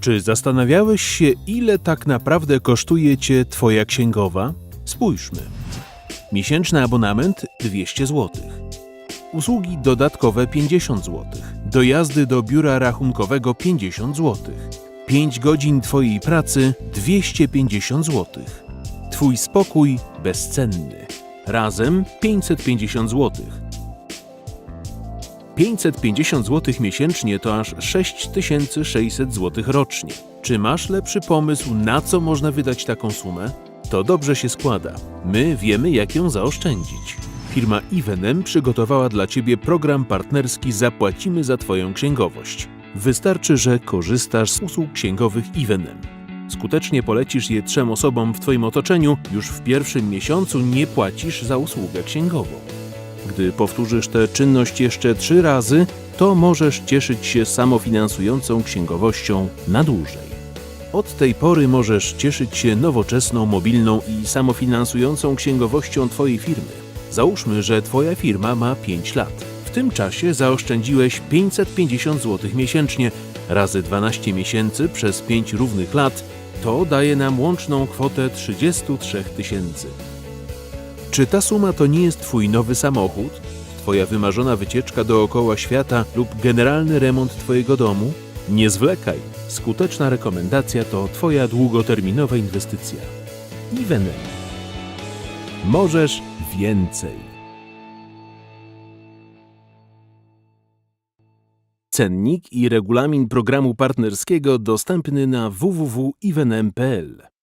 Czy zastanawiałeś się, ile tak naprawdę kosztuje Cię Twoja księgowa? Spójrzmy. Miesięczny abonament 200 zł. Usługi dodatkowe 50 zł. Dojazdy do biura rachunkowego 50 zł. 5 godzin Twojej pracy 250 zł. Twój spokój bezcenny. Razem 550 zł. 550 zł miesięcznie to aż 6600 zł rocznie. Czy masz lepszy pomysł, na co można wydać taką sumę? To dobrze się składa. My wiemy, jak ją zaoszczędzić. Firma Evenem przygotowała dla Ciebie program partnerski Zapłacimy za Twoją księgowość. Wystarczy, że korzystasz z usług księgowych Evenem. Skutecznie polecisz je trzem osobom w Twoim otoczeniu, już w pierwszym miesiącu nie płacisz za usługę księgową. Gdy powtórzysz tę czynność jeszcze trzy razy, to możesz cieszyć się samofinansującą księgowością na dłużej. Od tej pory możesz cieszyć się nowoczesną, mobilną i samofinansującą księgowością Twojej firmy. Załóżmy, że Twoja firma ma 5 lat. W tym czasie zaoszczędziłeś 550 zł miesięcznie razy 12 miesięcy przez 5 równych lat. To daje nam łączną kwotę 33 tysięcy. Czy ta suma to nie jest Twój nowy samochód, Twoja wymarzona wycieczka dookoła świata lub generalny remont Twojego domu? Nie zwlekaj. Skuteczna rekomendacja to Twoja długoterminowa inwestycja. Evenem. Możesz więcej. Cennik i regulamin programu partnerskiego dostępny na www.evenem.pl